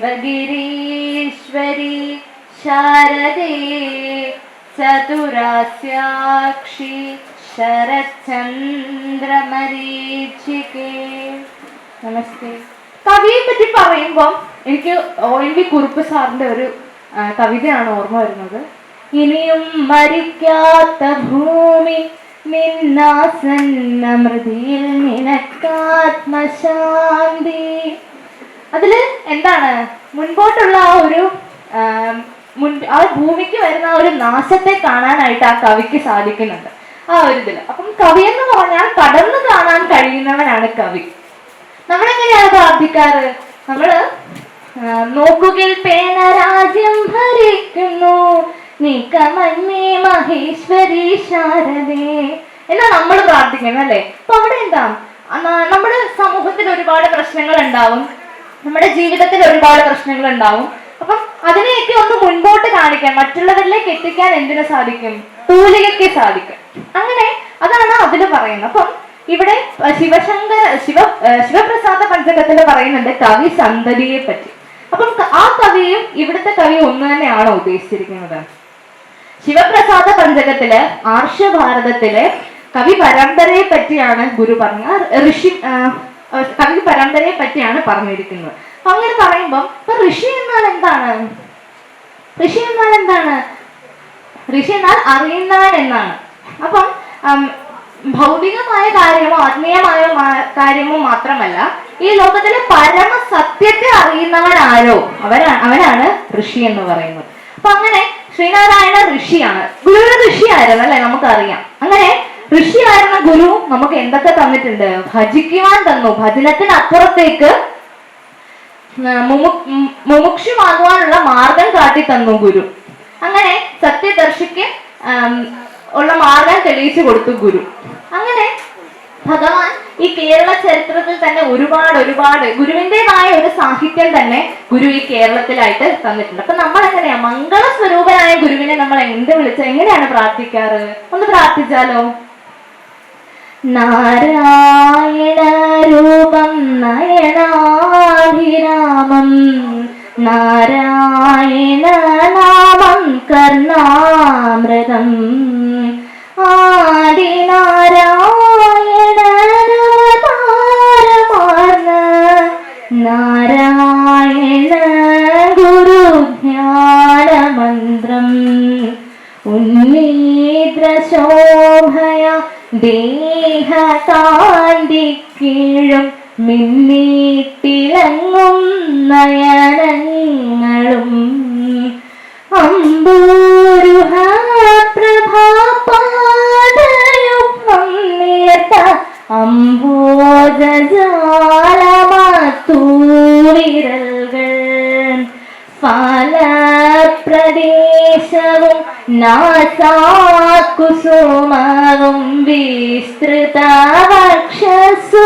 ശിവഗിരീശ്വരി ശാരദേ ചതുരാസ്യാക്ഷി ശരചന്ദ്രമരീചികേ നമസ്തേ കവിയെ പറ്റി പറയുമ്പോൾ എനിക്ക് ഒ എൻ വി കുറുപ്പ് സാറിന്റെ ഒരു കവിതയാണ് ഓർമ്മ വരുന്നത്. ഇനിയും മരിക്കാത്ത ഭൂമി നിന്നാസന്ന മൃതിയിൽ നിനക്കാത്മശാന്തി. അതിൽ എന്താണ്? മുൻപോട്ടുള്ള ആ ഒരു മുൻ ആ ഭൂമിക്ക് വരുന്ന ഒരു നാശത്തെ കാണാനായിട്ട് ആ കവിക്ക് സാധിക്കുന്നുണ്ട്. ആ ഒരു ഇതിൽ അപ്പം കവി എന്ന് പറഞ്ഞാൽ കടന്നു കാണാൻ കഴിയുന്നവനാണ് കവി. നമ്മളെങ്ങനെയാണ് പ്രാർത്ഥിക്കാറ്? നമ്മൾ നോക്കുകിൽ പേന രാജ്യം ഭരിക്കുന്നു. നീക്കമന്യേ മഹേശ്വരി ശാരദേ. എന്നാ നമ്മൾ പ്രാർത്ഥിക്കുന്നത് അല്ലേ? അപ്പൊ അവിടെ എന്താ നമ്മുടെ സമൂഹത്തിൽ ഒരുപാട് പ്രശ്നങ്ങൾ ഉണ്ടാവും. നമ്മുടെ ജീവിതത്തിൽ ഒരുപാട് പ്രശ്നങ്ങൾ ഉണ്ടാവും അപ്പം അതിനെയൊക്കെ ഒന്ന് മുൻപോട്ട് കാണിക്കാൻ മറ്റുള്ളവരിലേക്ക് എത്തിക്കാൻ എന്തിനു സാധിക്കും? തൂലികയ്ക്ക് സാധിക്കും. അങ്ങനെ അതാണ് അതിൽ പറയുന്നത്. അപ്പം ഇവിടെ ശിവശങ്കർ ശിവ ശിവപ്രസാദ പഞ്ചകത്തിൽ പറയുന്നുണ്ട് കവി സന്തതിയെ പറ്റി. അപ്പം ആ കവിയും ഇവിടുത്തെ കവി ഒന്ന് തന്നെയാണോ ഉദ്ദേശിച്ചിരിക്കുന്നത്. ശിവപ്രസാദ പഞ്ചകത്തിൽ ആർഷഭാരതത്തിലെ കവി പരമ്പരയെ പറ്റിയാണ് ഗുരു പറഞ്ഞ ഋഷി കവി പരമ്പരയെ പറ്റിയാണ് പറഞ്ഞിരിക്കുന്നത്. അപ്പൊ അങ്ങനെ പറയുമ്പോൾ ഇപ്പൊ ഋഷി എന്നാൽ എന്താണ്? ഋഷി എന്നാൽ എന്താണ്? ഋഷി എന്നാൽ അറിയുന്നവൻ എന്നാണ്. അപ്പം ഭൗതികമായ കാര്യമോ ആത്മീയമായ കാര്യമോ മാത്രമല്ല ഈ ലോകത്തിലെ പരമ സത്യത്തെ അറിയുന്നവൻ ആരോ അവരാണ് അവനാണ് ഋഷി എന്ന് പറയുന്നത്. അപ്പൊ അങ്ങനെ ശ്രീനാരായണ ഋഷിയാണ്. ഗുരു ഋഷിയായിരുന്നു അല്ലെ? നമുക്കറിയാം. അങ്ങനെ ഋഷിയായിരുന്ന ഗുരു നമുക്ക് എന്തൊക്കെ തന്നിട്ടുണ്ട്? ഭജിക്കുവാൻ തന്നു. ഭജനത്തിന് അപ്പുറത്തേക്ക് മുമുക്ഷുമാകുവാനുള്ള മാർഗം കാട്ടി തന്നു ഗുരു. അങ്ങനെ സത്യദർശിക്ക് ഉള്ള മാർഗം തെളിയിച്ചു കൊടുത്തു ഗുരു. അങ്ങനെ ഭഗവാൻ ഈ കേരള ചരിത്രത്തിൽ തന്നെ ഒരുപാട് ഒരുപാട് ഗുരുവിന്റെതായ ഒരു സാഹിത്യം തന്നെ ഗുരു ഈ കേരളത്തിലായിട്ട് തന്നിട്ടുണ്ട്. അപ്പൊ നമ്മൾ എങ്ങനെയാ മംഗള സ്വരൂപനായ ഗുരുവിനെ നമ്മൾ എന്ത് വിളിച്ച? എങ്ങനെയാണ് പ്രാർത്ഥിക്കാറ്? ഒന്ന് പ്രാർത്ഥിച്ചാലോ? നാരായണ രൂപം നയനാഭിരാമം നാരായണ നാമം കർണാമൃതം ആദിനാരായണ നാരായണ ഗുരുധ്യാനമന്ത്രം ഉന്നീദ്രശോഭയ ദേഹകാന്തിക്കീഴും വിസ്തൃത വക്ഷസുദീർഘകായം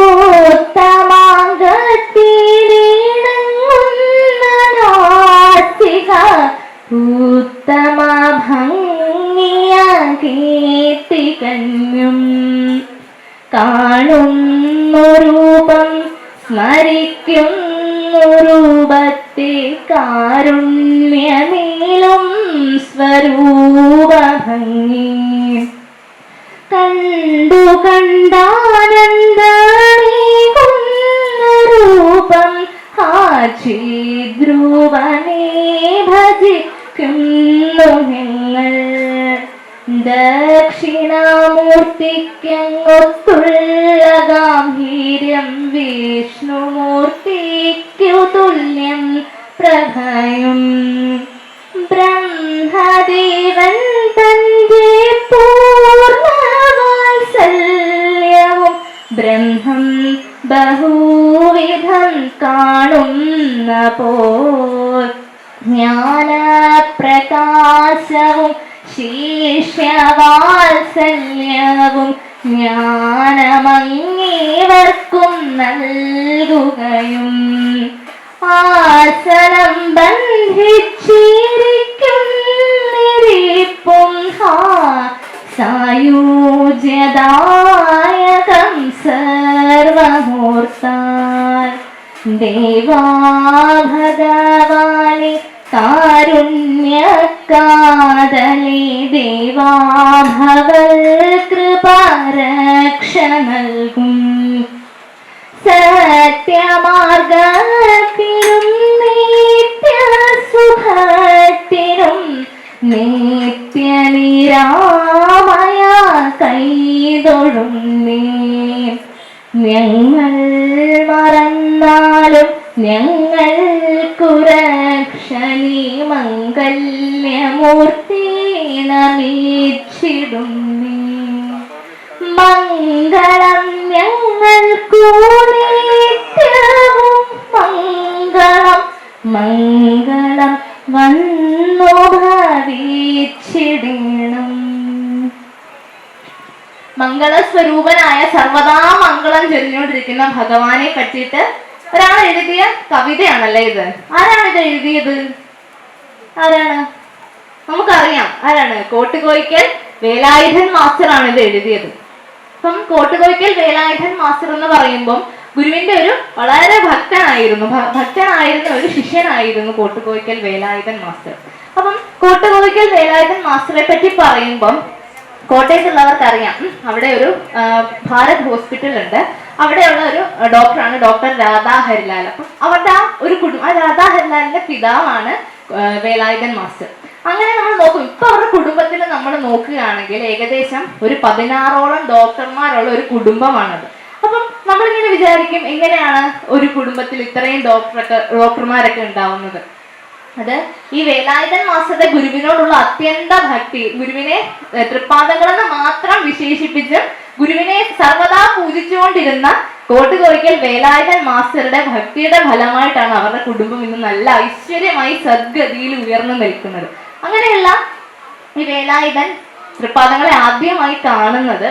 ഉത്തമാംഗത്തിലിണങ്ങുന്നനാസിക ഉത്തമ ഭംഗിയ കീർത്തികന്യും കാണുന്നു രൂപം സ്മരിക്കുന്നു രൂപത്തെ കാരുണ്യമേലും സ്വരൂപഭംഗി. കണ്ടു കണ്ടാനന്ദൂപം ഹാചിദ്രുവനെ ഭജിക്കുന്നു നിങ്ങൾ ദക്ഷിണാമൂർത്തിക്കങ്ങൊത്തുള്ള ഗാംഭീര്യം വിഷ്ണുമൂർത്തിക്കു തുല്യം പ്രഭയും ബ്രഹ്മദേവൻ തന്റെ പൂർണവാത്സല്യവും ബ്രഹ്മം ബഹുവിധം കാണുന്ന പോൽ ജ്ഞാനപ്രകാശവും ശിഷ്യവാത്സല്യവും ജ്ഞാനമങ്ങേവർക്കും നൽകുകയും ആസനം ബന്ധിച്ചിരിക്കും നിരിപ്പും ഹാ സായുജ്യദായകം സർവമൂർത്താൻ. ദേവാ ഭഗവാനെ കാരുണ്യക്കാതലേ ദേവാ ഭവൽ കൃപാരക്ഷ നൽകും. സത്യമാർഗത്തിനും നിത്യസുഖത്തിനും നിത്യനിരാമയ കൈതൊഴും ഞങ്ങൾ മറന്നാലും ഞങ്ങൾ കുരക്ഷണി മംഗല്യമൂർത്തി നമിച്ചിടുന്നേ. മംഗളം മംഗളം വന്നു ഭവിച്ചിടണം. മംഗളസ്വരൂപനായ സർവദാ മംഗളം ചൊല്ലിക്കൊണ്ടിരിക്കുന്ന ഭഗവാനെ പറ്റിയിട്ട് ഒരാൾ എഴുതിയ കവിതയാണല്ലേ ഇത്? ആരാണ് ഇത് എഴുതിയത്? ആരാണ്? നമുക്കറിയാം ആരാണ്. കോട്ടുകോയ്ക്കൽ വേലായുധൻ മാസ്റ്ററാണ് ഇത് എഴുതിയത്. അപ്പം കോട്ടുകോയ്ക്കൽ വേലായുധൻ മാസ്റ്റർ എന്ന് പറയുമ്പം ഗുരുവിന്റെ ഒരു വളരെ ഭക്തനായിരുന്നു. ഭക്തനായിരുന്ന ഒരു ശിഷ്യനായിരുന്നു കോട്ടുകോയ്ക്കൽ വേലായുധൻ മാസ്റ്റർ. അപ്പം കോട്ടുകോയ്ക്കൽ വേലായുധൻ മാസ്റ്ററെ പറ്റി പറയുമ്പം കോട്ടയത്തുള്ളവർക്ക് അറിയാം അവിടെ ഒരു ഭാരത് ഹോസ്പിറ്റൽ ഉണ്ട്. അവിടെയുള്ള ഒരു ഡോക്ടറാണ് ഡോക്ടർ രാധാ ഹരിലാൽ അപ്പം അവരുടെ ആ ഒരു കുടുംബം ആ രാധാ ഹരിലാലിന്റെ പിതാവാണ് വേലായുധൻ മാസ്റ്റർ. അങ്ങനെ നമ്മൾ നോക്കും. ഇപ്പൊ അവരുടെ കുടുംബത്തിൽ നമ്മൾ നോക്കുകയാണെങ്കിൽ ഏകദേശം ഒരു പതിനാറോളം ഡോക്ടർമാരുള്ള ഒരു കുടുംബമാണത്. അപ്പം നമ്മളിങ്ങനെ വിചാരിക്കും എങ്ങനെയാണ് ഒരു കുടുംബത്തിൽ ഇത്രയും ഡോക്ടറൊക്കെ ഡോക്ടർമാരൊക്കെ ഉണ്ടാവുന്നത്. അത് ഈ വേലായുധൻ മാസത്തെ ഗുരുവിനോടുള്ള അത്യന്ത ഭക്തി. ഗുരുവിനെ തൃപ്പാദങ്ങളെന്ന് മാത്രം വിശേഷിപ്പിച്ച് ഗുരുവിനെ സർവദാ പൂജിച്ചുകൊണ്ടിരുന്ന കോട്ടുകോയ്ക്കൽ വേലായുധൻ മാസ്റ്ററുടെ ഭക്തിയുടെ ഫലമായിട്ടാണ് അവരുടെ കുടുംബം ഇന്ന് നല്ല ഐശ്വര്യമായി സദ്ഗതിയിൽ ഉയർന്നു നിൽക്കുന്നത്. അങ്ങനെയുള്ള ഈ വേലായുധൻ തൃപ്പാദങ്ങളെ ആദ്യമായി കാണുന്നത്.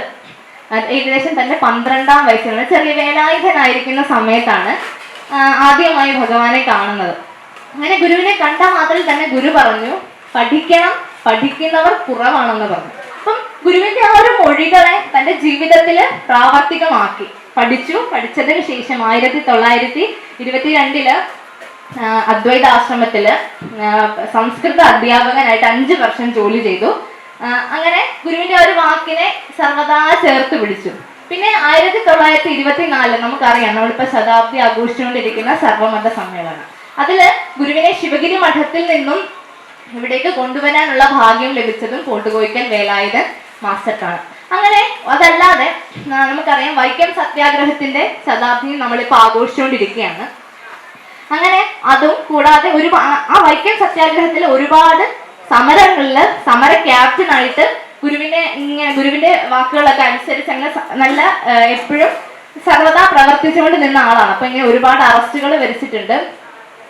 ഏകദേശം തന്നെ പന്ത്രണ്ടാം വയസ്സിലാണ്. ചെറിയ വേലായുധനായിരിക്കുന്ന സമയത്താണ് ആദ്യമായി ഭഗവാനെ കാണുന്നത്. അങ്ങനെ ഗുരുവിനെ കണ്ട മാത്രം തന്നെ ഗുരു പറഞ്ഞു പഠിക്കണം പഠിക്കുന്നവർ കുറവാണെന്ന് പറഞ്ഞു. അപ്പം ഗുരുവിന്റെ ആ ഒരു മൊഴികളെ തന്റെ ജീവിതത്തിൽ പ്രാവർത്തികമാക്കി. പഠിച്ചു പഠിച്ചതിന് ശേഷം ആയിരത്തി തൊള്ളായിരത്തി ഇരുപത്തിരണ്ടിൽ അദ്വൈത ആശ്രമത്തിൽ സംസ്കൃത അധ്യാപകനായിട്ട് അഞ്ച് വർഷം ജോലി ചെയ്തു. അങ്ങനെ ഗുരുവിന്റെ ഒരു വാക്കിനെ സർവദാ ചേർത്ത് പിടിച്ചു. പിന്നെ ആയിരത്തി തൊള്ളായിരത്തി ഇരുപത്തിനാല് നമുക്കറിയാം നമ്മളിപ്പോ ശതാബ്ദി ആഘോഷിച്ചുകൊണ്ടിരിക്കുന്ന സർവമത സമ്മേളനം. അതിൽ ഗുരുവിനെ ശിവഗിരി മഠത്തിൽ നിന്നും ഇവിടേക്ക് കൊണ്ടുവരാനുള്ള ഭാഗ്യം ലഭിച്ചതും കോട്ടുകോയ്ക്കൽ വേലായുധൻ മാസ്റ്റർക്കാണ്. അങ്ങനെ അതല്ലാതെ നമുക്കറിയാം വൈക്കം സത്യാഗ്രഹത്തിന്റെ ശതാബ്ദിയും നമ്മളിപ്പോൾ ആഘോഷിച്ചുകൊണ്ടിരിക്കുകയാണ്. അങ്ങനെ അതും കൂടാതെ ഒരു ആ വൈക്കം സത്യാഗ്രഹത്തിൽ ഒരുപാട് സമരങ്ങളിൽ സമര ക്യാപ്റ്റൻ ആയിട്ട് ഗുരുവിനെ ഇങ്ങനെ ഗുരുവിന്റെ വാക്കുകളൊക്കെ അനുസരിച്ച് അങ്ങനെ നല്ല എപ്പോഴും സർവതാ പ്രവർത്തിച്ചുകൊണ്ട് നിന്ന ആളാണ്. അപ്പൊ ഇങ്ങനെ ഒരുപാട് അറസ്റ്റുകൾ വരിച്ചിട്ടുണ്ട്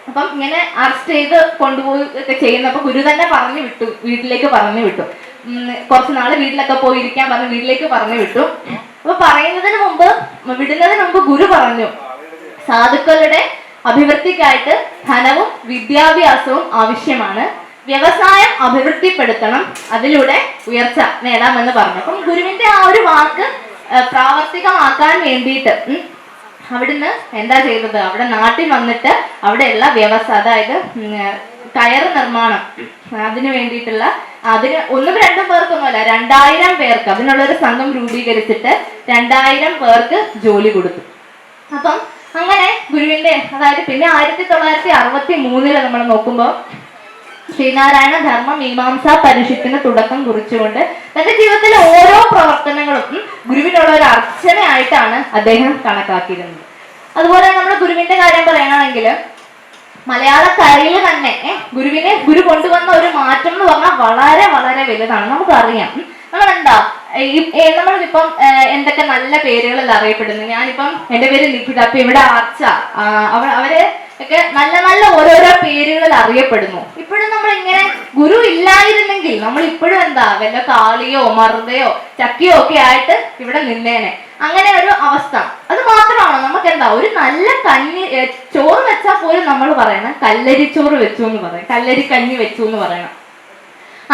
അപ്പം ഇങ്ങനെ അറസ്റ്റ് ചെയ്ത് കൊണ്ടുപോയി ഒക്കെ ചെയ്യുന്നപ്പോ ഗുരു തന്നെ പറഞ്ഞു വിട്ടു വീട്ടിലേക്ക് പറഞ്ഞു വിട്ടു. കുറച്ച് നാൾ വീട്ടിലൊക്കെ പോയിരിക്കാൻ പറഞ്ഞ് വീട്ടിലേക്ക് പറഞ്ഞു വിട്ടു. അപ്പൊ പറയുന്നതിന് മുമ്പ് വിടുന്നതിന് മുമ്പ് ഗുരു പറഞ്ഞു സാധുക്കളുടെ അഭിവൃദ്ധിക്കായിട്ട് ധനവും വിദ്യാഭ്യാസവും ആവശ്യമാണ്. വ്യവസായം അഭിവൃദ്ധിപ്പെടുത്തണം. അതിലൂടെ ഉയർച്ച നേടാമെന്ന് പറഞ്ഞു. അപ്പം ഗുരുവിന്റെ ആ ഒരു വാക്ക് പ്രാവർത്തികമാക്കാൻ വേണ്ടിയിട്ട് അവിടുന്ന് എന്താ ചെയ്തത്? അവിടെ നാട്ടിൽ വന്നിട്ട് അവിടെയുള്ള വ്യവസായ അതായത് കയർ നിർമ്മാണം. അതിന് വേണ്ടിയിട്ടുള്ള അതിന് ഒന്നും രണ്ടും പേർക്കൊന്നുമല്ല രണ്ടായിരം പേർക്ക് അതിനുള്ള ഒരു സംഘം രൂപീകരിച്ചിട്ട് രണ്ടായിരം പേർക്ക് ജോലി കൊടുത്തു. അപ്പം അങ്ങനെ ഗുരുവിന്റെ അതായത് പിന്നെ ആയിരത്തി തൊള്ളായിരത്തി അറുപത്തി മൂന്നിൽ നമ്മൾ നോക്കുമ്പോൾ ശ്രീനാരായണ ധർമ്മ മീമാംസ പരിഷത്തിന് തുടക്കം കുറിച്ചുകൊണ്ട് തന്റെ ജീവിതത്തിലെ ഓരോ പ്രവർത്തനങ്ങളും ഗുരുവിനുള്ള ഒരു അർച്ചനയായിട്ടാണ് അദ്ദേഹം കണക്കാക്കിയിരുന്നത്. അതുപോലെ നമ്മൾ ഗുരുവിന്റെ കാര്യം പറയുകയാണെങ്കിൽ മലയാളക്കരയിൽ തന്നെ ഗുരുവിനെ ഗുരു കൊണ്ടുവന്ന ഒരു മാറ്റം എന്ന് പറഞ്ഞാൽ വളരെ വളരെ വലുതാണ്. നമുക്കറിയാം. നമ്മൾ ഏ, നമ്മളിപ്പം എന്തൊക്കെ നല്ല പേരുകളിൽ അറിയപ്പെടുന്നു. ഞാനിപ്പം എന്റെ പേര് ലിഖിത അപ്പൊ ഇവിടെ ആർച്ച അവർ ഒക്കെ നല്ല നല്ല ഓരോരോ പേരുകളിൽ അറിയപ്പെടുന്നു. ഇപ്പോഴും നമ്മൾ ഇങ്ങനെ ഗുരു ഇല്ലായിരുന്നെങ്കിൽ നമ്മൾ ഇപ്പോഴും എന്താ വല്ല കാളിയോ മറുതയോ ചക്കിയോ ഒക്കെ ആയിട്ട് ഇവിടെ നിന്നേനെ. അങ്ങനെ ഒരു അവസ്ഥ. അത് മാത്രമാണോ? നമുക്ക് എന്താ ഒരു നല്ല കഞ്ഞി ചോറ് വെച്ചാൽ പോലും നമ്മൾ പറയണം കല്ലരിച്ചോറ് വെച്ചു എന്ന് പറയും കല്ലരി കഞ്ഞി വെച്ചു എന്ന് പറയണം.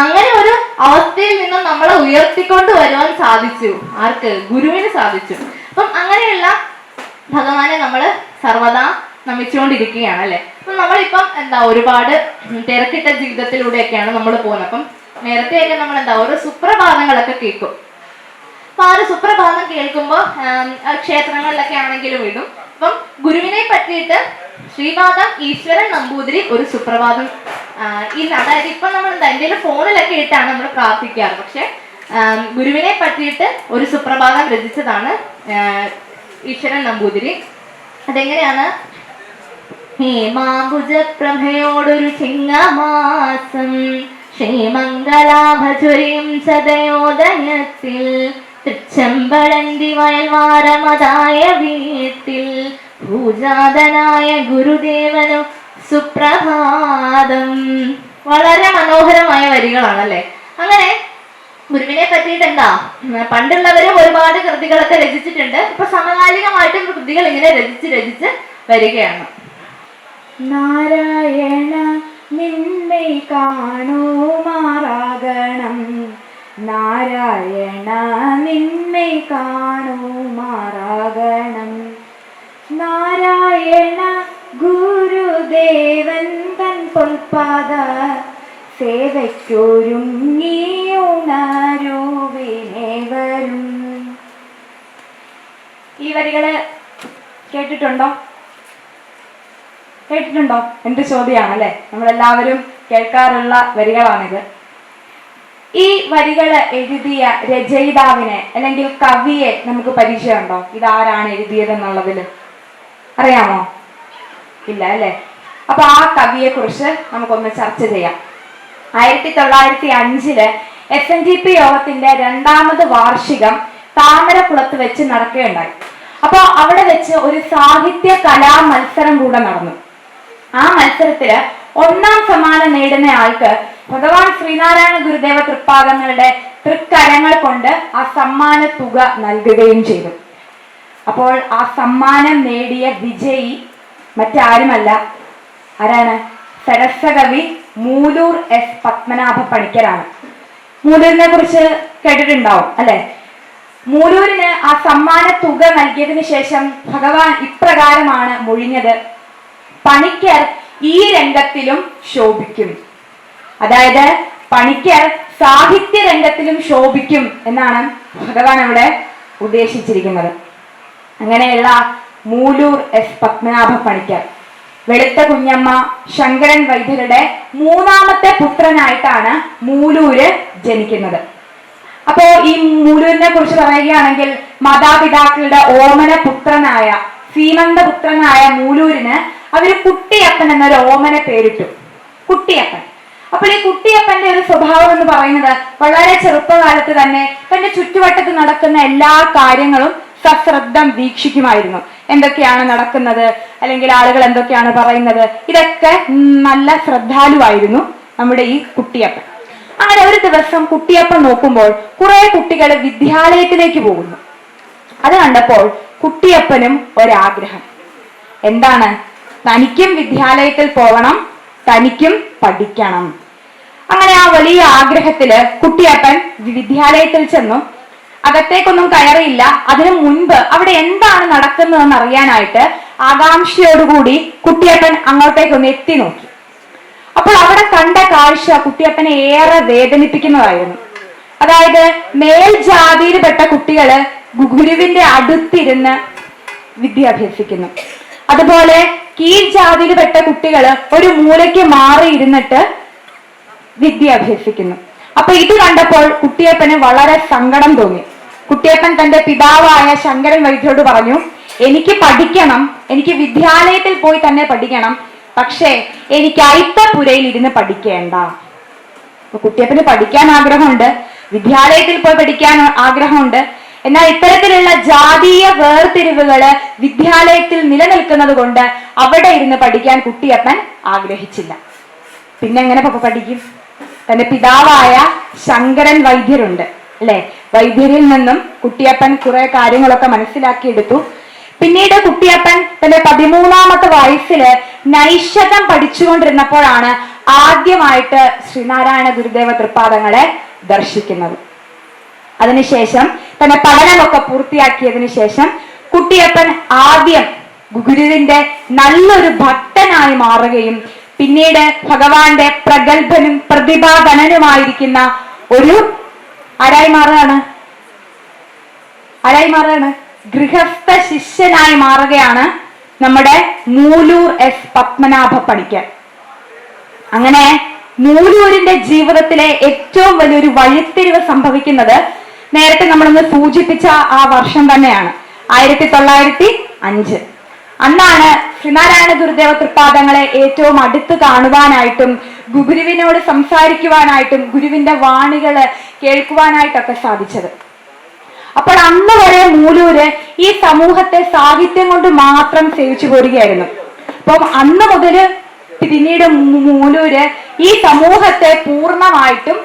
അങ്ങനെ ഒരു അവസ്ഥയിൽ നിന്നും നമ്മളെ ഉയർത്തിക്കൊണ്ട് വരുവാൻ സാധിച്ചു. ആർക്ക്? ഗുരുവിന് സാധിച്ചു. അപ്പം അങ്ങനെയുള്ള ഭഗവാനെ നമ്മൾ സർവദാ നമിച്ചുകൊണ്ടിരിക്കുകയാണ് അല്ലെ? അപ്പം നമ്മളിപ്പം എന്താ ഒരുപാട് തിരക്കിട്ട ജീവിതത്തിലൂടെയൊക്കെയാണ് നമ്മൾ പോകുന്നത്. അപ്പം നേരത്തെയൊക്കെ നമ്മൾ എന്താ ഓരോ സുപ്രഭാതങ്ങളൊക്കെ കേൾക്കും. അപ്പൊ ആ ഒരു സുപ്രഭാതം കേൾക്കുമ്പോൾ ക്ഷേത്രങ്ങളിലൊക്കെ ആണെങ്കിലും ഇടും. അപ്പം ഗുരുവിനെ പറ്റിയിട്ട് ശ്രീപാദം ഈശ്വരൻ നമ്പൂതിരി ഒരു സുപ്രഭാതം ഇന്ന് അതായത് ഇപ്പൊ നമ്മൾ എന്താ എന്തെങ്കിലും ഫോണിലൊക്കെ ഇട്ടാണ് നമ്മൾ പ്രാർത്ഥിക്കാറ്. പക്ഷെ ഗുരുവിനെ പറ്റിയിട്ട് ഒരു സുപ്രഭാതം രചിച്ചതാണ് ഈശ്വരൻ നമ്പൂതിരി. അതെങ്ങനെയാണ്? ഹേമാംബുജപ്രഭയോടൊരു ചിങ്ങമാസം ശ്രീമംഗലാഭചുരിയും ചതയോദയത്തിൽ തൃച്ചമ്പഴന്തി വയൽവാരമതായ വീട്ടിൽ പൂജാതനായ ഗുരുദേവനു സുപ്രഭാതം. വളരെ മനോഹരമായ വരികളാണല്ലേ? അങ്ങനെ ഗുരുവിനെ പറ്റിയിട്ട് എന്താ? പണ്ടുള്ളവരും ഒരുപാട് കൃതികളൊക്കെ രചിച്ചിട്ടുണ്ട്. ഇപ്പൊ സമകാലികമായിട്ടും കൃതികൾ ഇങ്ങനെ രചിച്ച് രചിച്ച് വരികയാണ്. നാരായണ നിന്നെ കാണുമാറാകണം നാരായണ നിന്നെ കാണുമാറാകണം നാരായണ ഗുരുദേവൻ തൻ പൊൽപാദ സേവയ്ക്കൊരുങ്ങിയുണരുവിനേവരും ഈ വരികൾ കേട്ടിട്ടുണ്ടോ? കേട്ടിട്ടുണ്ടോ? എന്ത് ചോദ്യമാണല്ലേ? നമ്മളെല്ലാവരും കേൾക്കാറുള്ള വരികളാണിത്. ഈ വരികൾ എഴുതിയ രചയിതാവിനെ അല്ലെങ്കിൽ കവിയെ നമുക്ക് പരിചയമുണ്ടോ? ഇതാരാണ് എഴുതിയതെന്നുള്ളതിൽ അറിയാമോ? ഇല്ല അല്ലേ? അപ്പൊ ആ കവിയെ കുറിച്ച് നമുക്കൊന്ന് ചർച്ച ചെയ്യാം. ആയിരത്തി തൊള്ളായിരത്തി അഞ്ചിൽ എസ് എൻ ഡി പി യോഗത്തിന്റെ രണ്ടാമത് വാർഷികം താമരക്കുളത്ത് വെച്ച് നടക്കുകയുണ്ടായി. അപ്പോൾ അവിടെ വെച്ച് ഒരു സാഹിത്യ കലാ മത്സരം കൂടെ നടന്നു. ആ മത്സരത്തിൽ ഒന്നാം സമ്മാനം നേടുന്ന ആൾക്ക് ഭഗവാൻ ശ്രീനാരായണ ഗുരുദേവ തൃപ്പാദങ്ങളുടെ തൃക്കരങ്ങൾ കൊണ്ട് ആ സമ്മാന തുക നൽകുകയും ചെയ്തു. അപ്പോൾ ആ സമ്മാനം നേടിയ വിജയി മറ്റാരുമല്ല. ആരാണ്? സരസകവി മൂലൂർ എസ് പത്മനാഭ പണിക്കരാണ്. മൂലൂരിനെ കുറിച്ച് കേട്ടിട്ടുണ്ടാവും അല്ലെ? മൂലൂരിന് ആ സമ്മാന തുക നൽകിയതിനു ശേഷം ഭഗവാൻ ഇപ്രകാരമാണ് മൊഴിഞ്ഞത്. പണിക്കർ ഈ രംഗത്തിലും ശോഭിക്കും. അതായത് പണിക്കർ സാഹിത്യ രംഗത്തിലും ശോഭിക്കും എന്നാണ് ഭഗവാൻ അവിടെ ഉദ്ദേശിച്ചിരിക്കുന്നത്. അങ്ങനെയുള്ള മൂലൂർ എസ് പത്മനാഭ പണിക്കർ വെളുത്ത കുഞ്ഞമ്മ ശങ്കരൻ വൈദ്യരുടെ മൂന്നാമത്തെ പുത്രനായിട്ടാണ് മൂലൂര് ജനിക്കുന്നത്. അപ്പോ ഈ മൂലൂരിനെ കുറിച്ച് പറയുകയാണെങ്കിൽ മാതാപിതാക്കളുടെ ഓമന പുത്രനായ സീമന്ത പുത്രനായ മൂലൂരിന് അവർ കുട്ടിയപ്പൻ എന്നൊരു ഓമനെ പേരിട്ടു. കുട്ടിയപ്പൻ. അപ്പോൾ ഈ കുട്ടിയപ്പന്റെ ഒരു സ്വഭാവം എന്ന് പറയുന്നത് വളരെ ചെറുപ്പകാലത്ത് തന്നെ തന്റെ ചുറ്റുവട്ടത്ത് നടക്കുന്ന എല്ലാ കാര്യങ്ങളും സശ്രദ്ധം വീക്ഷിക്കുമായിരുന്നു. എന്തൊക്കെയാണ് നടക്കുന്നത്? അല്ലെങ്കിൽ ആളുകൾ എന്തൊക്കെയാണ് പറയുന്നത്? ഇതൊക്കെ നല്ല ശ്രദ്ധാലുവായിരുന്നു നമ്മുടെ ഈ കുട്ടിയപ്പൻ. അങ്ങനെ ഒരു ദിവസം കുട്ടിയപ്പൻ നോക്കുമ്പോൾ കുറെ കുട്ടികൾ വിദ്യാലയത്തിലേക്ക് പോകുന്നു. അത് കണ്ടപ്പോൾ കുട്ടിയപ്പനും ഒരാഗ്രഹം. എന്താണ്? തനിക്കും വിദ്യാലയത്തിൽ പോകണം തനിക്കും പഠിക്കണം. അങ്ങനെ ആ വലിയ ആഗ്രഹത്തിൽ കുട്ടിയപ്പൻ വിദ്യാലയത്തിൽ ചെന്നു. അകത്തേക്കൊന്നും കയറിയില്ല. അതിനു മുൻപ് അവിടെ എന്താണ് നടക്കുന്നതെന്ന് അറിയാനായിട്ട് ആകാംക്ഷയോടുകൂടി കുട്ടിയപ്പൻ അങ്ങോട്ടേക്കൊന്ന് എത്തി നോക്കി. അപ്പോൾ അവിടെ കണ്ട കാഴ്ച കുട്ടിയപ്പനെ ഏറെ വേദനിപ്പിക്കുന്നതായിരുന്നു അതായത് മേൽജാതിയിൽപ്പെട്ട കുട്ടികൾ ഗുരുവിന്റെ അടുത്തിരുന്ന് വിദ്യ അഭ്യസിക്കുന്നു. അതുപോലെ കീഴ്ജാതിയിൽപ്പെട്ട കുട്ടികൾ ഒരു മൂലയ്ക്ക് മാറിയിരുന്നിട്ട് വിദ്യ അഭ്യസിക്കുന്നു അപ്പൊ ഇത് കണ്ടപ്പോൾ കുട്ടിയപ്പന് വളരെ സങ്കടം തോന്നി. കുട്ടിയപ്പൻ തന്റെ പിതാവായ ശങ്കരൻ വൈദ്യരോട് പറഞ്ഞു എനിക്ക് പഠിക്കണം എനിക്ക് വിദ്യാലയത്തിൽ പോയി തന്നെ പഠിക്കണം പക്ഷേ എനിക്ക് അയിത്തപ്പുരയിൽ ഇരുന്ന് പഠിക്കേണ്ട. കുട്ടിയപ്പന് പഠിക്കാൻ ആഗ്രഹമുണ്ട് വിദ്യാലയത്തിൽ പോയി പഠിക്കാൻ ആഗ്രഹമുണ്ട് എന്നാൽ ഇത്തരത്തിലുള്ള ജാതീയ വേർതിരിവുകൾ വിദ്യാലയത്തിൽ നിലനിൽക്കുന്നത് കൊണ്ട് അവിടെ ഇരുന്ന് പഠിക്കാൻ കുട്ടിയപ്പൻ ആഗ്രഹിച്ചില്ല. പിന്നെ എങ്ങനെ പപ്പ പഠിക്കും? തന്റെ പിതാവായ ശങ്കരൻ വൈദ്യരുണ്ട് അല്ലെ? വൈദ്യരിൽ നിന്നും കുട്ടിയപ്പൻ കുറെ കാര്യങ്ങളൊക്കെ മനസ്സിലാക്കിയെടുത്തു. പിന്നീട് കുട്ടിയപ്പൻ തന്റെ പതിമൂന്നാമത്തെ വയസ്സിൽ നൈഷതം പഠിച്ചുകൊണ്ടിരുന്നപ്പോഴാണ് ആദ്യമായിട്ട് ശ്രീനാരായണ ഗുരുദേവ തൃപ്പാദങ്ങളെ ദർശിക്കുന്നത്. അതിനുശേഷം തന്റെ പഠനമൊക്കെ പൂർത്തിയാക്കിയതിനു ശേഷം കുട്ടിയപ്പൻ ആദ്യം ഗുരുവിന്റെ നല്ലൊരു ഭക്തനായി മാറുകയും പിന്നീട് ഭഗവാന്റെ പ്രഗത്ഭനും പ്രതിഭാധനനുമായിരിക്കുന്ന ഒരു ആരായി മാറുകയാണ്? ആരായി മാറുകയാണ്? ഗൃഹസ്ഥ ശിഷ്യനായി മാറുകയാണ് നമ്മുടെ മൂലൂർ എസ് പത്മനാഭ പണിക്കർ. അങ്ങനെ മൂലൂരിന്റെ ജീവിതത്തിലെ ഏറ്റവും വലിയൊരു വഴിത്തിരിവ് സംഭവിക്കുന്നത് നേരത്തെ നമ്മളൊന്ന് സൂചിപ്പിച്ച ആ വർഷം തന്നെയാണ്. ആയിരത്തി തൊള്ളായിരത്തി അഞ്ച് അന്നാണ് ശ്രീനാരായണ ഗുരുദേവ തൃപ്പാദങ്ങളെ ഏറ്റവും അടുത്ത് കാണുവാനായിട്ടും ഗുരുവിനോട് സംസാരിക്കുവാനായിട്ടും ഗുരുവിന്റെ വാണികൾ കേൾക്കുവാനായിട്ടൊക്കെ സാധിച്ചത്. അപ്പോൾ അന്ന് വരെ മൂലൂര് ഈ സമൂഹത്തെ സാഹിത്യം കൊണ്ട് മാത്രം സേവിച്ചു പോരുകയായിരുന്നു. അപ്പം അന്ന് മുതൽ പിന്നീട് മൂലൂര് ഈ സമൂഹത്തെ പൂർണമായിട്ടും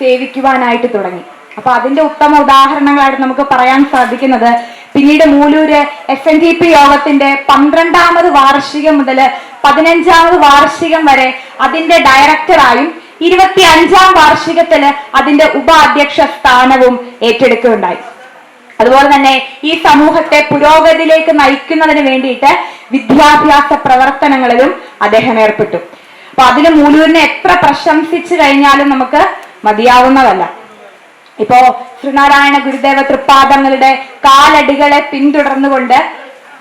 സേവിക്കുവാനായിട്ട് തുടങ്ങി. അപ്പൊ അതിന്റെ ഉത്തമ ഉദാഹരണങ്ങളായിട്ട് നമുക്ക് പറയാൻ സാധിക്കുന്നത് പിന്നീട് Moolur S N D P യോഗത്തിന്റെ പന്ത്രണ്ടാമത് വാർഷികം മുതൽ പതിനഞ്ചാമത് വാർഷികം വരെ അതിന്റെ ഡയറക്ടറായും ഇരുപത്തി അഞ്ചാം വാർഷികത്തിൽ അതിന്റെ ഉപാധ്യക്ഷ സ്ഥാനവും ഏറ്റെടുക്കുകയുണ്ടായി. അതുപോലെ തന്നെ ഈ സമൂഹത്തെ പുരോഗതിയിലേക്ക് നയിക്കുന്നതിന് വേണ്ടിയിട്ട് വിദ്യാഭ്യാസ പ്രവർത്തനങ്ങളിലും അദ്ദേഹം ഏർപ്പെട്ടു. അപ്പൊ അതിന് മൂലൂരിനെ എത്ര പ്രശംസിച്ചു കഴിഞ്ഞാലും നമുക്ക് മതിയാവുന്നതല്ല. ഇപ്പോ ശ്രീനാരായണ ഗുരുദേവ തൃപ്പാദങ്ങളുടെ കാലടികളെ പിന്തുടർന്നുകൊണ്ട്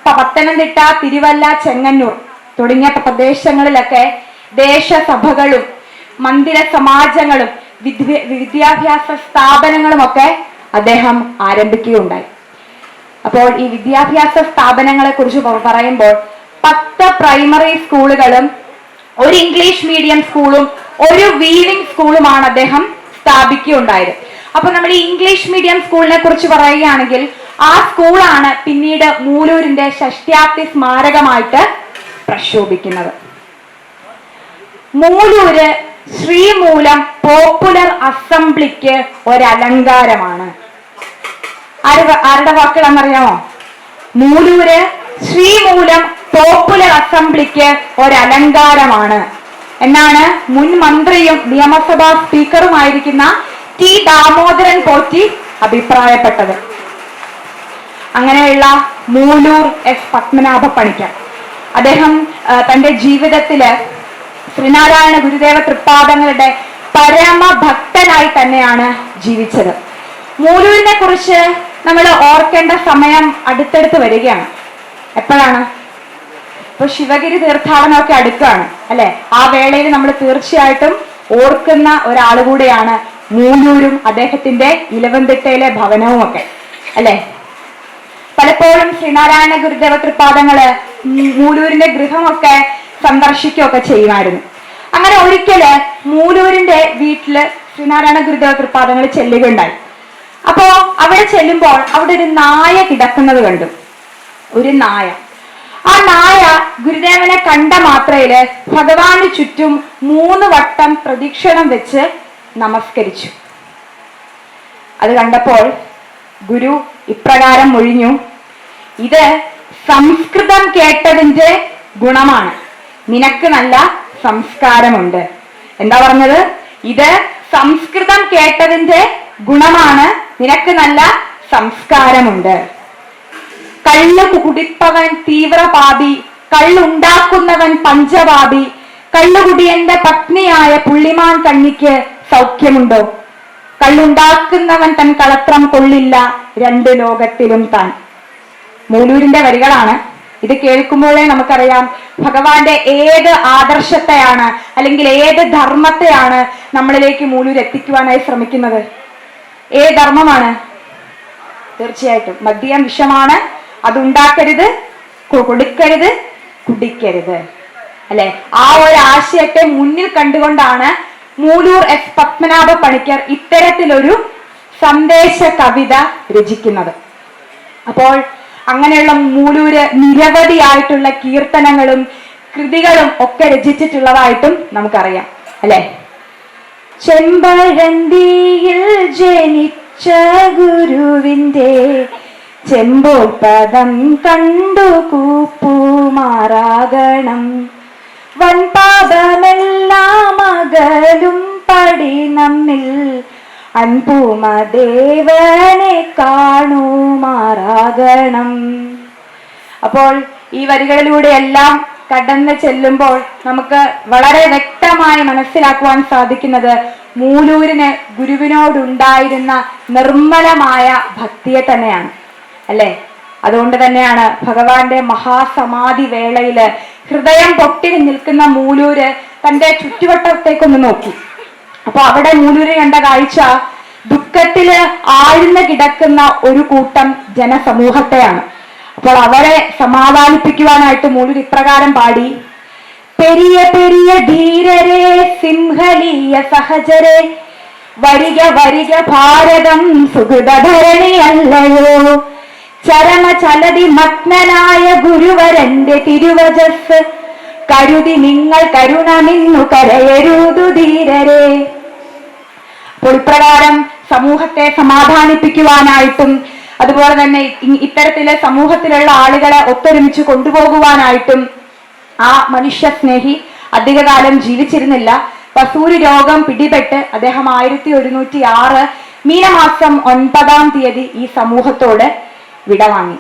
പത്തനംതിട്ട തിരുവല്ല ചെങ്ങന്നൂർ തുടങ്ങിയ പ്രദേശങ്ങളിലൊക്കെ ദേശസഭകളും മന്ദിര സമാജങ്ങളും വിദ്യാഭ്യാസ സ്ഥാപനങ്ങളും ഒക്കെ അദ്ദേഹം ആരംഭിക്കുകയുണ്ടായി. അപ്പോൾ ഈ വിദ്യാഭ്യാസ സ്ഥാപനങ്ങളെ കുറിച്ച് പറയുമ്പോൾ പത്ത് പ്രൈമറി സ്കൂളുകളും ഒരു ഇംഗ്ലീഷ് മീഡിയം സ്കൂളും ഒരു വീവിംഗ് സ്കൂളുമാണ് അദ്ദേഹം സ്ഥാപിക്കുകയുണ്ടായത്. അപ്പൊ നമ്മൾ ഈ ഇംഗ്ലീഷ് മീഡിയം സ്കൂളിനെ കുറിച്ച് പറയുകയാണെങ്കിൽ ആ സ്കൂളാണ് പിന്നീട് മൂലൂരിന്റെ ഷഷ്ട്യാപ്തി സ്മാരകമായിട്ട് പ്രക്ഷോഭിക്കുന്നത്. മൂലൂര് ശ്രീമൂലം പോപ്പുലർ അസംബ്ലിക്ക് ഒരലങ്കാരമാണ്. ആരുടെ വാക്കുകളെന്നറിയാമോ? മൂലൂര് ശ്രീമൂലം പോപ്പുലർ അസംബ്ലിക്ക് ഒരലങ്കാരമാണ്. എന്നാണ് മുൻ മന്ത്രിയും നിയമസഭാ സ്പീക്കറുമായിരിക്കുന്ന ടി ദാമോദരൻ പോറ്റി അഭിപ്രായപ്പെട്ടത്. അങ്ങനെയുള്ള മൂലൂർ എസ് പത്മനാഭ പണിക്കർ. അദ്ദേഹം തന്റെ ജീവിതത്തിൽ ശ്രീനാരായണ ഗുരുദേവ തൃപ്പാദങ്ങളുടെ പരമഭക്തനായി തന്നെയാണ് ജീവിച്ചത്. മൂലൂരിനെ കുറിച്ച് നമ്മൾ ഓർക്കേണ്ട സമയം അടുത്തടുത്ത് വരികയാണ്. എപ്പോഴാണ്? ഇപ്പൊ ശിവഗിരി തീർത്ഥാടനമൊക്കെ അടുക്കുകയാണ് അല്ലെ? ആ വേളയിൽ നമ്മൾ തീർച്ചയായിട്ടും ഓർക്കുന്ന ഒരാൾ കൂടെയാണ് മൂലൂരും അദ്ദേഹത്തിന്റെ ഇലവന്തിട്ടയിലെ ഭവനവും ഒക്കെ അല്ലെ? പലപ്പോഴും ശ്രീനാരായണ ഗുരുദേവ തൃപ്പാദങ്ങൾ മൂലൂരിന്റെ ഗൃഹമൊക്കെ സന്ദർശിക്കുകയൊക്കെ ചെയ്യുമായിരുന്നു. അങ്ങനെ ഒരിക്കൽ മൂലൂരിന്റെ വീട്ടിൽ ശ്രീനാരായണ ഗുരുദേവ തൃപ്പാദങ്ങൾ ചെല്ലുകയുണ്ടായി. അപ്പോ അവിടെ ചെല്ലുമ്പോൾ അവിടെ ഒരു നായ കിടക്കുന്നത് കണ്ടു. ഒരു നായ. ആ നായ ഗുരുദേവനെ കണ്ട മാത്രയിൽ ഭഗവാന് ചുറ്റും മൂന്ന് വട്ടം പ്രദക്ഷിണം വെച്ച് നമസ്കരിച്ചു. അത് കണ്ടപ്പോൾ ഗുരു ഇപ്രകാരം ഒഴിഞ്ഞു ഇത് സംസ്കൃതം കേട്ടതിന്റെ ഗുണമാണ്. നിനക്ക് നല്ല സംസ്കാരമുണ്ട്. എന്താ പറഞ്ഞത്? ഇത് സംസ്കൃതം കേട്ടതിന്റെ ഗുണമാണ്. നിനക്ക് നല്ല സംസ്കാരമുണ്ട്. കള്ള് കുടിപ്പവൻ തീവ്രപാപി കള്ളുണ്ടാക്കുന്നവൻ പഞ്ചപാപി കള്ളുകുടിയന്റെ പത്നിയായ പുള്ളിമാൻ കണ്ണിക്ക് സൗഖ്യമുണ്ടോ? കള്ളുണ്ടാക്കുന്നവൻ തൻ കളത്രം കൊള്ളില്ല രണ്ട് ലോകത്തിലും താൻ. മൂലൂരിന്റെ വരികളാണ്. ഇത് കേൾക്കുമ്പോഴേ നമുക്കറിയാം ഭഗവാന്റെ ഏത് ആദർശത്തെയാണ് അല്ലെങ്കിൽ ഏത് ധർമ്മത്തെയാണ് നമ്മളിലേക്ക് മൂലൂർ എത്തിക്കുവാനായി ശ്രമിക്കുന്നത്. ഏത് ധർമ്മമാണ്? തീർച്ചയായിട്ടും. മദ്യം വിഷമാണ്. അതുണ്ടാക്കരുത് കൊടുക്കരുത് കുടിക്കരുത്. അല്ലെ? ആ ഒരു ആശയത്തെ മുന്നിൽ കണ്ടുകൊണ്ടാണ് മൂലൂർ എസ് പത്മനാഭ പണിക്കർ ഇത്തരത്തിലൊരു സന്ദേശ കവിത രചിക്കുന്നത്. അപ്പോൾ അങ്ങനെയുള്ള മൂലൂര് നിരവധിയായിട്ടുള്ള കീർത്തനങ്ങളും കൃതികളും ഒക്കെ രചിച്ചിട്ടുള്ളതായിട്ടും നമുക്കറിയാം അല്ലെ? ചെമ്പഴന്തിയിൽ ജനിച്ച ഗുരുവിന്റെ ചെമ്പോൽപദം കണ്ടു കൂപ്പുമാറാകണം. വൻപാപമെല്ലാം അകലും പടി നമ്മിൽ. അൻപൂമദേവനെ കാണുമാറാകണം. അപ്പോൾ ഈ വരികളിലൂടെ എല്ലാം കടന്നു ചെല്ലുമ്പോൾ നമുക്ക് വളരെ വ്യക്തമായി മനസ്സിലാക്കുവാൻ സാധിക്കുന്നത് മൂലൂരിന് ഗുരുവിനോടുണ്ടായിരുന്ന നിർമ്മലമായ ഭക്തിയെ തന്നെയാണ്. അല്ലേ? അതുകൊണ്ട് തന്നെയാണ് ഭഗവാന്റെ മഹാസമാധി വേളയിൽ ഹൃദയം പൊട്ടി നിൽക്കുന്ന മൂലൂര് തന്റെ ചുറ്റുവട്ടത്തേക്കൊന്ന് നോക്കി. അപ്പൊ അവിടെ മൂലൂര് കണ്ട കാഴ്ച ദുഃഖത്തിൽ ആഴ്ന്നു കിടക്കുന്ന ഒരു കൂട്ടം ജനസമൂഹത്തെയാണ്. അപ്പോൾ അവരെ സമാധാനിപ്പിക്കുവാനായിട്ട് മൂലൂർ ഇപ്രകാരം പാടി. പെരിയ പെരിയ ധീരരെ സിംഹലീയ സഹജരെ വരിക വരിക ഭാരതം സുഹൃതധരണിയല്ലയോ? ചരമ ചലതി മഗ്നനായ ഗുരുവരന്റെ തിരുവജസ് കരുതി നിങ്ങൾ കരുണമിന്നു കരയരുതു ധീരരെ. ഉൾപ്രകാരം സമൂഹത്തെ സമാധാനിപ്പിക്കുവാനായിട്ടും അതുപോലെ തന്നെ ഇത്തരത്തിലെ സമൂഹത്തിലുള്ള ആളുകളെ ഒത്തൊരുമിച്ച് കൊണ്ടുപോകുവാനായിട്ടും ആ മനുഷ്യ സ്നേഹി അധികകാലം ജീവിച്ചിരുന്നില്ല. വസൂരി രോഗം പിടിപെട്ട് അദ്ദേഹം ആയിരത്തി ഒരുന്നൂറ്റി ആറ് മീനമാസം ഒൻപതാം തീയതി ഈ സമൂഹത്തോട് വിടവാങ്ങി